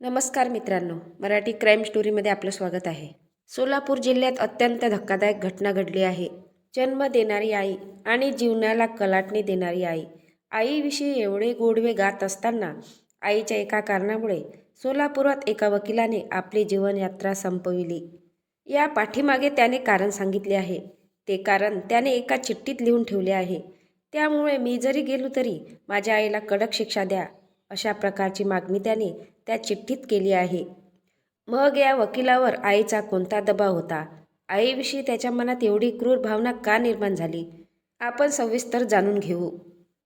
नमस्कार मित्रांनो मराठी क्राईम स्टोरीमध्ये आपलं स्वागत आहे. सोलापूर जिल्ह्यात अत्यंत धक्कादायक घटना घडली आहे. जन्म देणारी आई आणि जीवनाला कलाटणी देणारी आई आईविषयी एवढे गोडवे गात असताना आईच्या एका कारणामुळे सोलापुरात एका वकिलाने आपली जीवनयात्रा संपविली. या पाठीमागे त्याने कारण सांगितले आहे. ते कारण त्याने एका चिठ्ठीत लिहून ठेवले आहे. त्यामुळे मी जरी गेलो तरी माझ्या आईला कडक शिक्षा द्या अशा प्रकारची मागणी त्याने त्या चिठ्ठीत केली आहे. मग या वकिलावर आईचा कोणता दबाव होता? आईविषयी त्याच्या मनात एवढी क्रूर भावना का निर्माण झाली? आपण सविस्तर जाणून घेऊ.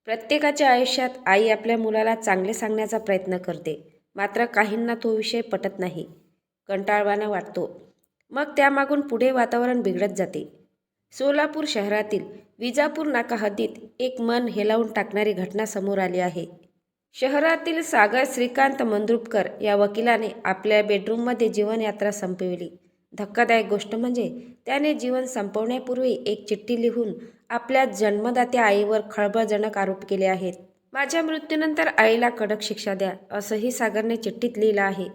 प्रत्येकाच्या आयुष्यात आई आपल्या मुलाला चांगले सांगण्याचा प्रयत्न करते. मात्र काहींना तो विषय पटत नाही. कंटाळवाना वाटतो. मग त्यामागून पुढे वातावरण बिघडत जाते. सोलापूर शहरातील विजापूर नाका हद्दीत एक मन हेलावून टाकणारी घटना समोर आली आहे. शहरातील सागर श्रीकांत मंद्रुपकर या वकिलाने आपल्या बेडरूममध्ये जीवनयात्रा संपविली. धक्कादायक गोष्ट म्हणजे त्याने जीवन संपवण्यापूर्वी एक चिठ्ठी लिहून आपल्या जन्मदात्या आईवर खळबळजनक आरोप केले आहेत. माझ्या मृत्यूनंतर आईला कडक शिक्षा द्या असंही सागरने चिठ्ठीत लिहिलं आहे.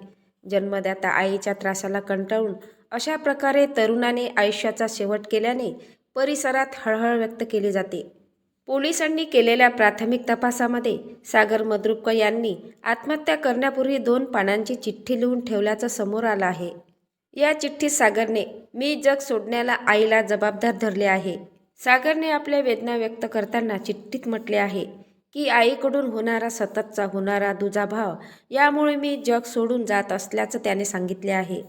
जन्मदाता आईच्या त्रासाला कंटाळून अशा प्रकारे तरुणाने आयुष्याचा शेवट केल्याने परिसरात हळहळ व्यक्त केली जाते. पोलिसांनी केलेल्या प्राथमिक तपासामध्ये सागर मद्रुपकर यांनी आत्महत्या करण्यापूर्वी दोन पानांची चिठ्ठी लिहून ठेवल्याचं समोर आलं आहे. या चिठ्ठीत सागरने मी जग सोडण्याला आईला जबाबदार धरले आहे. सागरने आपल्या वेदना व्यक्त करताना चिठ्ठीत म्हटले आहे की आईकडून होणारा सततचा होणारा दुजाभाव यामुळे मी जग सोडून जात असल्याचं त्याने सांगितले आहे.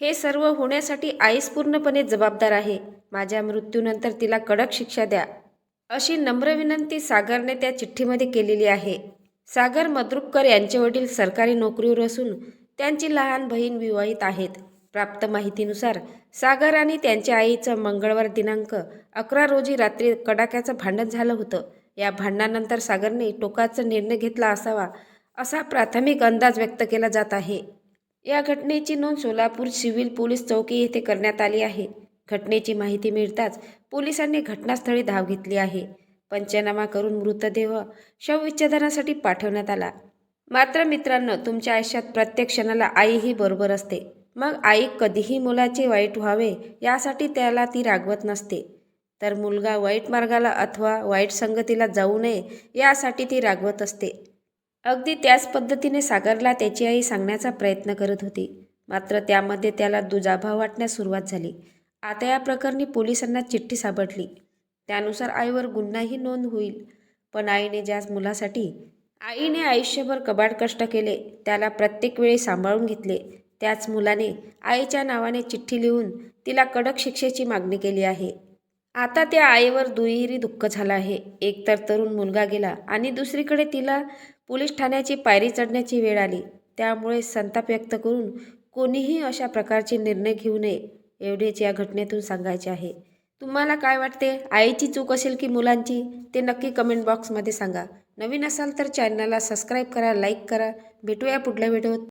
हे सर्व होण्यासाठी आईच पूर्णपणे जबाबदार आहे. माझ्या मृत्यूनंतर तिला कडक शिक्षा द्या. अशी नम्र विनंती सागरने त्या चिठ्ठीमध्ये केलेली आहे. सागर मद्रुपकर यांचे वडील सरकारी नोकरीवर असून त्यांची लहान बहीण विवाहित आहेत. प्राप्त माहितीनुसार सागर आणि त्यांच्या आईचं मंगळवार दिनांक अकरा रोजी रात्री कडाक्याचं भांडण झालं होतं. या भांडणानंतर सागरने टोकाचा निर्णय घेतला असावा असा प्राथमिक अंदाज व्यक्त केला जात आहे. या घटनेची नोंद सोलापूर सिव्हिल पोलीस चौकी येथे करण्यात आली आहे. घटनेची माहिती मिळताच पोलिसांनी घटनास्थळी धाव घेतली आहे. पंचनामा करून मृतदेह शवविच्छेदनासाठी पाठवण्यात आला. मात्र मित्रांनो तुमच्या आयुष्यात प्रत्येक क्षणाला आई ही बरोबर असते. मग आई कधीही मुलाचे वाईट व्हावे यासाठी त्याला ती रागवत नसते. तर मुलगा वाईट मार्गाला अथवा वाईट संगतीला जाऊ नये यासाठी ती रागवत असते. अगदी त्याच पद्धतीने सागरला त्याची आई सांगण्याचा प्रयत्न करत होती. मात्र त्यामध्ये त्याला दुजाभाव वाटण्यास सुरुवात झाली. आता या प्रकरणी पोलिसांना चिठ्ठी सापडली. त्यानुसार आईवर गुन्हाही नोंद होईल. पण आईने ज्याच मुलासाठी आईने आयुष्यभर कबाड कष्ट केले त्याला प्रत्येक वेळी सांभाळून घेतले. त्याच मुलाने आईच्या नावाने चिठ्ठी लिहून तिला कडक शिक्षेची मागणी केली आहे. आता त्या आईवर दुहेरी दुःख झालं आहे. एक तर तरुण मुलगा गेला आणि दुसरीकडे तिला पोलीस ठाण्याची पायरी चढण्याची वेळ आली. त्यामुळे संताप व्यक्त करून कोणीही अशा प्रकारचे निर्णय घेऊ नये. एवढेच या घटनेतून सांगायचे आहे. तुम्हाला काय वाटते? आईची चूक असेल की मुलांची? ते नक्की कमेंट बॉक्समध्ये सांगा. नवीन असाल तर चॅनलला सबस्क्राईब करा लाईक करा. भेटूया पुढल्या व्हिडिओत